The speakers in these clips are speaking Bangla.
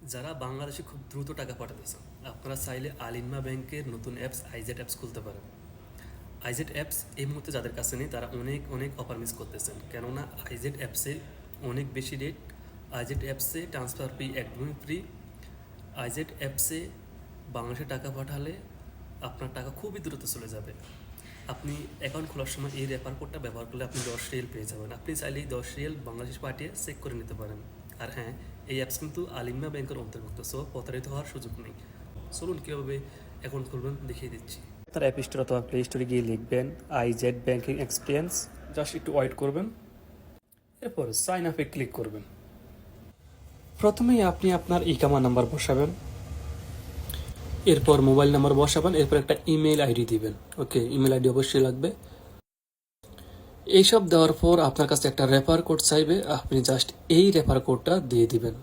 যারা বাংলাদেশে খুব দ্রুত টাকা পাঠাতে চান আপনারা চাইলে আলিনমা ব্যাংকের নতুন অ্যাপস আইজেট অ্যাপস খুলতে পারেন। আইজেট অ্যাপস এই মুহূর্তে যাদের কাছে নেই, তারা অনেক অনেক অফার মিস করতেছেন। কেননা আইজেড অ্যাপসে অনেক বেশি রেট আইজেড অ্যাপসে ট্রান্সফার ফি একদমই ফ্রি আইজেড অ্যাপসে বাংলাদেশে টাকা পাঠালে আপনার টাকা খুবই দ্রুত চলে যাবে। আপনি অ্যাকাউন্ট খোলার সময় এই রেফার কোডটা ব্যবহার করলে আপনি দশ রিয়েল পেয়ে যাবেন। আপনি চাইলে এই দশ রিয়েল বাংলাদেশ পাঠিয়ে চেক করে নিতে পারেন। আর হ্যাঁ এই অ্যাপস কিন্তু আলিমা ব্যাংকের অন্তর্ভুক্ত সো প্রতারিত হওয়ার সুযোগ নেই। চলুন কীভাবে অ্যাকাউন্ট খুলবেন দেখিয়ে দিচ্ছি। তার অ্যাপ স্টোর অথবা প্লে স্টোরে গিয়ে লিখবেন I Z banking experience just একটু ওয়েট করবেন। এরপর সাইন আপে ক্লিক করবেন। প্রথমেই আপনি আপনার ইকামা নাম্বার বসাবেন। এরপর মোবাইল নাম্বার বসাবেন, এরপর একটা ইমেল আইডি দিবেন। ওকে ইমেল আইডি অবশ্যই লাগবে। এইসব দেওয়ার পর আপনার কাছে একটা রেফার কোড চাইবে, আপনি জাস্ট এই রেফার কোডটা দিয়ে দিবেন।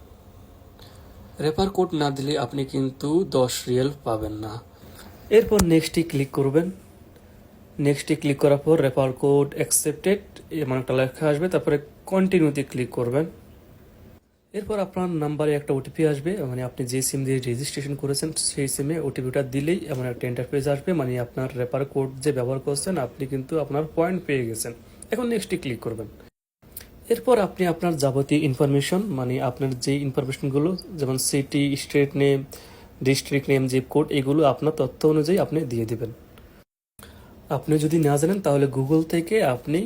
রেফার কোড না দিলে আপনি কিন্তু দশ রিয়েল পাবেন না। এরপর নেক্সটে ক্লিক করবেন। নেক্সটে ক্লিক করার পর রেফার কোড অ্যাকসেপ্টেড এমন একটা লেখা আসবে, তারপরে কন্টিনিউতে ক্লিক করবেন। এরপর আপনার নাম্বারে একটা ওটিপি আসবে মানে আপনি যে সিম দিয়ে রেজিস্ট্রেশন করেছেন, সেই সিমে ওটিপিটা দিলেই এমন একটা ইন্টারফেস আসবে মানে আপনার রেপার কোড যে ব্যবহার করছেন, আপনি কিন্তু আপনার পয়েন্ট পেয়ে গেছেন। এখন নেক্সটে ক্লিক করবেন। এরপর আপনি আপনার যাবতীয় ইনফরমেশন মানে আপনার যে ইনফরমেশনগুলো যেমন city state name district name zip code এগুলো আপনার তথ্য অনুযায়ী আপনি দিয়ে দিবেন। আপনি যদি না জানেন, তাহলে গুগল থেকে আপনি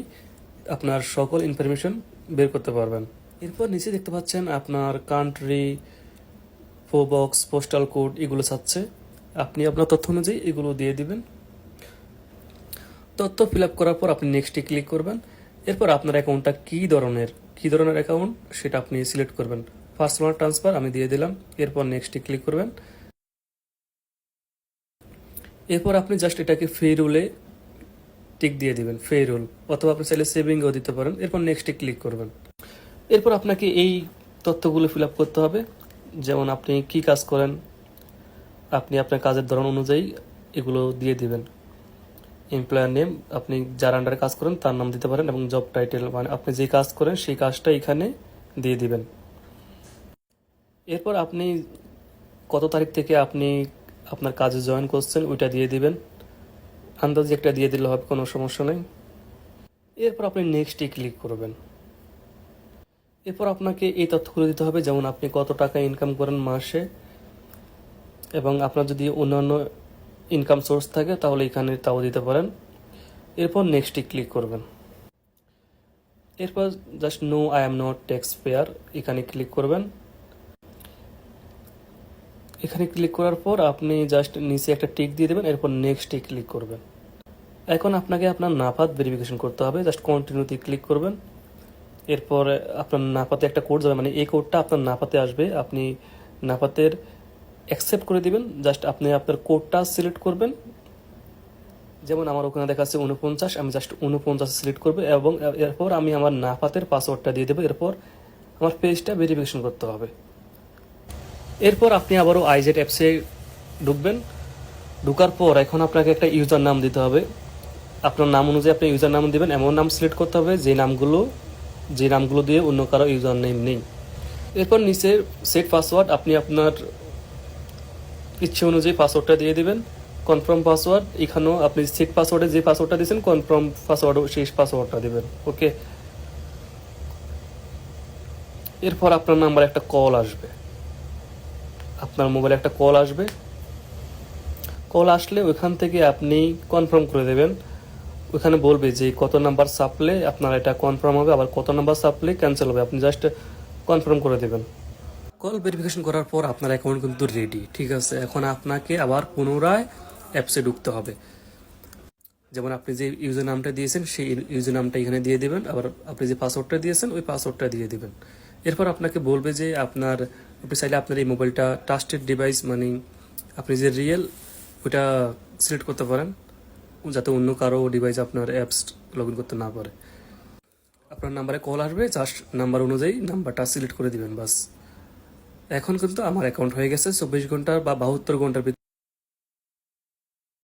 আপনার সকল ইনফরমেশন বের করতে পারবেন। এরপর নিচে দেখতে পাচ্ছেন আপনার কান্ট্রি বক্স পোস্টাল কোড এগুলো চাচ্ছে আপনি আপনার তথ্য অনুযায়ী এগুলো দিয়ে দিবেন। তথ্য ফিল আপ করার পর আপনি নেক্সটে ক্লিক করবেন। এরপর আপনার অ্যাকাউন্টটা কী ধরনের কী ধরনের অ্যাকাউন্ট সেটা আপনি সিলেক্ট করবেন। ফার্স্ট পার্সোনাল ট্রান্সফার আমি দিয়ে দিলাম, এরপর নেক্সটে ক্লিক করবেন। এরপর আপনি জাস্ট এটাকে ফে রুলে টিক দিয়ে দিবেন ফে রুল অথবা আপনি চাইলে সেভিংও দিতে পারেন। এরপর নেক্সটে ক্লিক করবেন। এরপর আপনাকে এই তথ্যগুলো ফিল আপ করতে হবে। যেমন আপনি কি কাজ করেন, আপনি আপনার কাজের ধরন অনুযায়ী এগুলো দিয়ে দিবেন। এমপ্লয়ার নেম আপনি যার আন্ডারে কাজ করেন, তার নাম দিতে পারেন এবং জব টাইটেল মানে আপনি যে কাজ করেন, সেই কাজটা এখানে দিয়ে দিবেন। এরপর আপনি কত তারিখ থেকে আপনি আপনার কাজে জয়েন করছেন, ওইটা দিয়ে দিবেন। আন্দাজে একটা দিয়ে দিলে হবে, কোনো সমস্যা নেই। এরপর আপনি নেক্সটে ক্লিক করবেন। এরপর আপনাকে এই তথ্যগুলো দিতে হবে, যেমন আপনি কত টাকা ইনকাম করেন মাসে, এবং আপনার যদি অন্যান্য ইনকাম সোর্স থাকে, তাহলে এখানে তাও দিতে পারেন। এরপর নেক্সটে ক্লিক করবেন। এরপর just no I am not taxpayer এখানে ক্লিক করবেন। এখানে ক্লিক করার পর আপনি জাস্ট নিচে একটা টিক দিয়ে দেবেন, এরপর নেক্সটে ক্লিক করবেন। এখন আপনাকে আপনার নাফাত ভেরিফিকেশন করতে হবে জাস্ট কন্টিনিউতে ক্লিক করবেন। এরপর আপনার নাপাতে একটা কোড যাবে মানে এই কোডটা আপনার নাপাতে আসবে। আপনি নাপাতের অ্যাকসেপ্ট করে দিবেন। জাস্ট আপনি আপনার কোডটা সিলেক্ট করবেন। যেমন আমার ওখানে দেখা যাচ্ছে উনপঞ্চাশ আমি জাস্ট উনপঞ্চাশ সিলেক্ট করব এবং এরপর আমি আমার নাপাতের পাসওয়ার্ডটা দিয়ে দেবো। এরপর আমার পেজটা ভেরিফিকেশন করতে হবে। এরপর আপনি আবারও আইজেট অ্যাপসে ঢুকবেন। ঢুকার পর এখন আপনাকে একটা ইউজার নাম দিতে হবে। আপনার নাম অনুযায়ী আপনি ইউজার নাম দিবেন। এমন নাম সিলেক্ট করতে হবে যে নামগুলো যে নামগুলো দিয়ে অন্য কারও ইউজার নেম নেই। এরপর নিচে সেট পাসওয়ার্ড আপনি আপনার ইচ্ছে অনুযায়ী পাসওয়ার্ডটা দিয়ে দিবেন। কনফার্ম পাসওয়ার্ড এখানেও আপনি সেট পাসওয়ার্ডে যে পাসওয়ার্ডটা দিয়েছেন কনফার্ম পাসওয়ার্ড সেই পাসওয়ার্ডটা দিবেন ওকে এরপর আপনার নাম্বার একটা কল আসবে। আপনার মোবাইলে একটা কল আসবে। কল আসলে ওইখান থেকে আপনি কনফার্ম করে দেবেন। ওখানে বলবে যে কত নাম্বার সাপলে আপনার এটা কনফার্ম হবে, আবার কত নাম্বার সাপলে ক্যান্সেল হবে। আপনি জাস্ট কনফার্ম করে দেবেন। কল ভেরিফিকেশন করার পর আপনার অ্যাকাউন্ট কিন্তু রেডি ঠিক আছে? এখন আপনাকে আবার পুনরায় অ্যাপসে ঢুকতে হবে। যেমন আপনি যে ইউজার নামটা দিয়েছেন, সেই ইউজার নামটা এখানে দিয়ে দেবেন। আবার আপনি যে পাসওয়ার্ডটা দিয়েছেন, ওই পাসওয়ার্ডটা দিয়ে দেবেন। এরপর আপনাকে বলবে যে আপনার, আপনি চাইলে আপনার এই মোবাইলটা ট্রাস্টেড ডিভাইস মানে আপনি যে রিয়েল ওইটা সিলেক্ট করতে পারেন। যাতে অন্য কারও ডিভাইস আপনার অ্যাপস লগ ইন করতে না পারে। আপনার নাম্বারে কল আসবে জাস্ট নাম্বার অনুযায়ী নাম্বারটা সিলেক্ট করে দিবেন, বাস। এখন কিন্তু আমার অ্যাকাউন্ট হয়ে গেছে চব্বিশ ঘণ্টা বা বাহাত্তর ঘণ্টার